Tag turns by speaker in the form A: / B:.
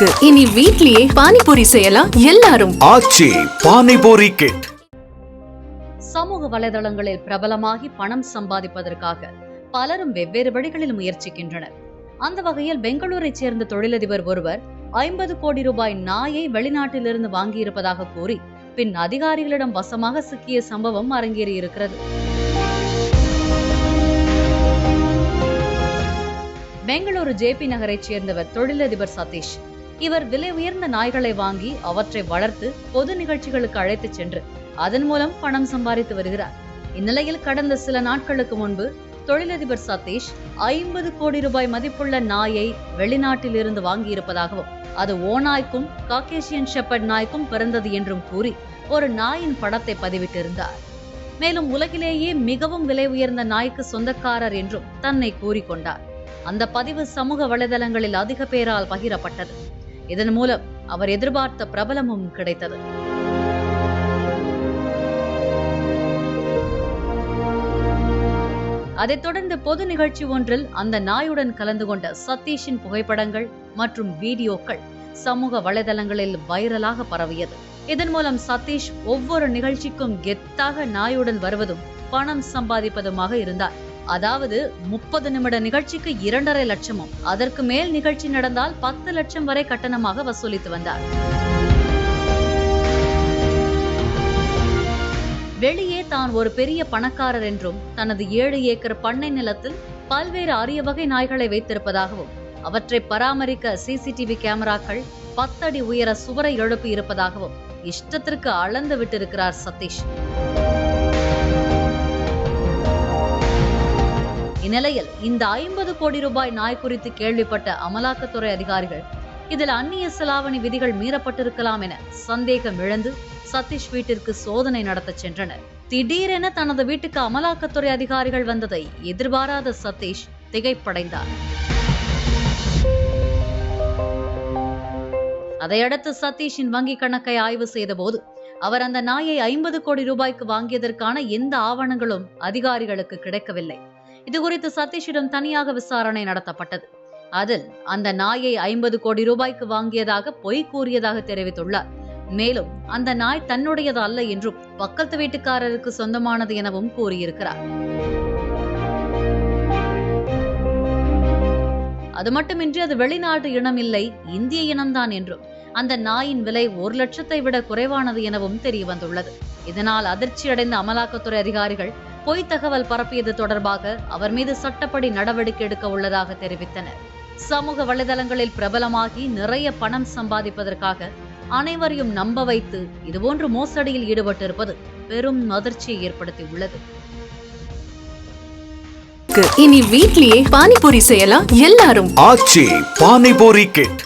A: இருக்கு. இனி வீட்லயே பானிபூரி செய்யலாம் எல்லாரும்.
B: ஆச்சி பானிபூரி கிட்
C: சமூக வலைதளங்களில் பிரபலமாகி பணம் சம்பாதிப்பதற்காக பலரும் வெவ்வேறு வழிகளில் முயற்சிக்கின்றனர். அந்த வகையில் பெங்களூரைச் சேர்ந்த தொழிலதிபர் ஒருவர் ஐம்பது கோடி ரூபாய் நாயை வெளிநாட்டிலிருந்து வாங்கியிருப்பதாக கூறி பின் அதிகாரிகளிடம் வசமாக சிக்கிய சம்பவம் அரங்கேறியிருக்கிறது. பெங்களூரு ஜேபி நகரைச் சேர்ந்தவர் தொழிலதிபர் சதீஷ். இவர் விலை உயர்ந்த நாய்களை வாங்கி அவற்றை வளர்த்து பொது நிகழ்ச்சிகளுக்கு அழைத்துச் சென்று அதன் மூலம் பணம் சம்பாதித்து வருகிறார். இந்நிலையில் கடந்த சில நாட்களுக்கு முன்பு தொழிலதிபர் சதீஷ் ஐம்பது கோடி ரூபாய் மதிப்புள்ள நாயை வெளிநாட்டில் இருந்து வாங்கியிருப்பதாகவும் அது ஓநாய்க்கும் காக்கேஷியன் ஷெப்பர்ட் நாய்க்கும் பிறந்தது என்றும் கூறி ஒரு நாயின் படத்தை பதிவிட்டிருந்தார். மேலும் உலகிலேயே மிகவும் விலை உயர்ந்த நாய்க்கு சொந்தக்காரர் என்றும் தன்னை கூறிக்கொண்டார். அந்த பதிவு சமூக வலைதளங்களில் அதிக பேரால் பகிரப்பட்டது. இதன் மூலம் அவர் எதிர்பார்த்த பிரபலமும் கிடைத்தது. அதைத் தொடர்ந்து பொது நிகழ்ச்சி ஒன்றில் அந்த நாயுடன் கலந்து கொண்ட சதீஷின் புகைப்படங்கள் மற்றும் வீடியோக்கள் சமூக வலைதளங்களில் வைரலாக பரவியது. இதன் மூலம் சதீஷ் ஒவ்வொரு நிகழ்ச்சிக்கும் கெத்தாக நாயுடன் வருவதும் பணம் சம்பாதிப்பதுமாக இருந்தார். அதாவது முப்பது நிமிட நிகழ்ச்சிக்கு இரண்டரை லட்சமும். அதற்கு மேல் நிகழ்ச்சி நடந்தால் பத்து லட்சம் வரை கட்டணமாக வசூலித்து வந்தார். வெளியே தான் ஒரு பெரிய பணக்காரர் என்றும் தனது ஏழு ஏக்கர் பண்ணை நிலத்தில் பல்வேறு அரிய வகை நாய்களை வைத்திருப்பதாகவும் அவற்றை பராமரிக்க சிசிடிவி கேமராக்கள் பத்தடி உயர சுவரை எழுப்பி இருப்பதாகவும் இஷ்டத்திற்கு அளந்து விட்டிருக்கிறார் சதீஷ். இந்நிலையில் இந்த ஐம்பது கோடி ரூபாய் நாய் குறித்து கேள்விப்பட்ட அமலாக்கத்துறை அதிகாரிகள் இதில் அந்நிய செலாவணி விதிகள் மீறப்பட்டிருக்கலாம் என சந்தேகம் இழந்து சதீஷ் வீட்டிற்கு சோதனை நடத்தச் சென்றனர். திடீரென தனது வீட்டுக்கு அமலாக்கத்துறை அதிகாரிகள் வந்ததை எதிர்பாராத சதீஷ் திகைப்படைந்தார். அதையடுத்து சதீஷின் வங்கி கணக்கை ஆய்வு செய்தபோது அவர் அந்த நாயை ஐம்பது கோடி ரூபாய்க்கு வாங்கியதற்கான எந்த ஆவணங்களும் அதிகாரிகளுக்கு கிடைக்கவில்லை. இது குறித்து சதீஷிடம் தனியாக விசாரணை நடத்தப்பட்டது. அதில் அந்த நாயை ஐம்பது கோடி ரூபாய்க்கு வாங்கியதாக பொய் கூறியதாக தெரிவித்துள்ளார். மேலும் அந்த நாய் தன்னுடையது அல்ல என்றும் பக்கத்து வீட்டுக்காரருக்கு சொந்தமானது எனவும் கூறியிருக்கிறார். அது மட்டுமின்றி அது வெளிநாட்டு இனம் இல்லை இந்திய இனம்தான் என்றும். அந்த நாயின் விலை ஒரு லட்சத்தை விட குறைவானது எனவும் தெரிய வந்துள்ளது இதனால் அதிர்ச்சியடைந்த அமலாக்கத்துறை அதிகாரிகள் பொய் தகவல் பரப்பியது தொடர்பாக அவர் மீது சட்டப்படி நடவடிக்கை எடுக்க உள்ளதாக தெரிவித்தனர். சமூக வலைதளங்களில் பிரபலமாகி நிறைய பணம் சம்பாதிப்பதற்காக அனைவரையும் நம்ப வைத்து இதுபோன்று மோசடியில் ஈடுபட்டிருப்பது பெரும் அதிர்ச்சியை ஏற்படுத்தியுள்ளது.
A: இனி வீட்லயே பானிபூரி செய்யலாம். எல்லாரும்
B: ஆச்சி பானிபூரி கிட்